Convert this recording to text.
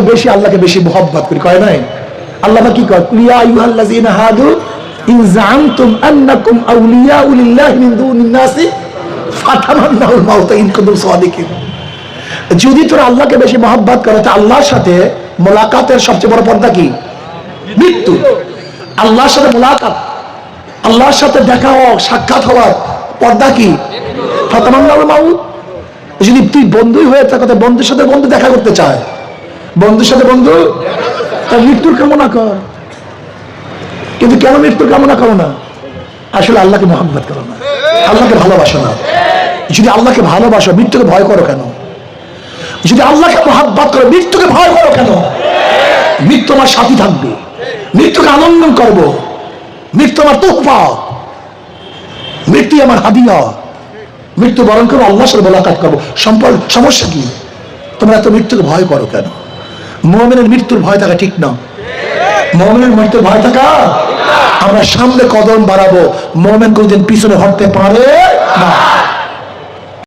বেশি আল্লাহকে বেশি মোহব্বত করি, কয় নাই? আল্লাহ কি কয়? হাদু, ইন আন্নাকুম আউলিয়াউ লিল্লাহি মিন দুনিন মাউত ইন কুনতুম সাদিকিন। যদি তোরা আল্লাহকে বেশি মহব্বত করো, তা আল্লাহর সাথে মোলাকাতের সবচেয়ে বড় পর্দা কি? মৃত্যু। আল্লাহর সাথে মোলাকাত। আল্লাহর সাথে দেখা হওয়া, সাক্ষাৎ হওয়ার পর্দা কি? ফাতামান্নাউল মাউত। যদি তুই বন্ধুই হয়ে থাকো, তো বন্ধুর সাথে বন্ধু দেখা করতে চায়। বন্ধুর সাথে বন্ধু? তার মৃত্যুর কামনা কর। কিন্তু কেন মৃত্যুর কামনা করো না? আসলে আল্লাহকে মোহাম্মত করো না। আল্লাহকে ভালোবাসো না। যদি আল্লাহকে ভালোবাসো মৃত্যুকে ভয় করো কেন? যদি আল্লাহকে মোহাব্বত করো মৃত্যুকে ভয় করো কেন? মৃত্যু আমার সাথী থাকবে। মৃত্যুকে আনন্দ করব। মৃত্যু আমার তোহফা। মৃত্যু আমার হাদিয়া। মৃত্যু বরণ করব আল্লাহ সাথে মোলাকাত করব। সম্পর্ক সমস্যা কি? তোমরা এত মৃত্যুকে ভয় করো কেন? মোমেনের মৃত্যুর ভয় থাকা ঠিক না। মোহামেনের মৃত্যুর ভয় থাকা আমরা সামনে কদম বাড়াবো। মোহামেন কোনদিন পিছনে হটতে পারে না।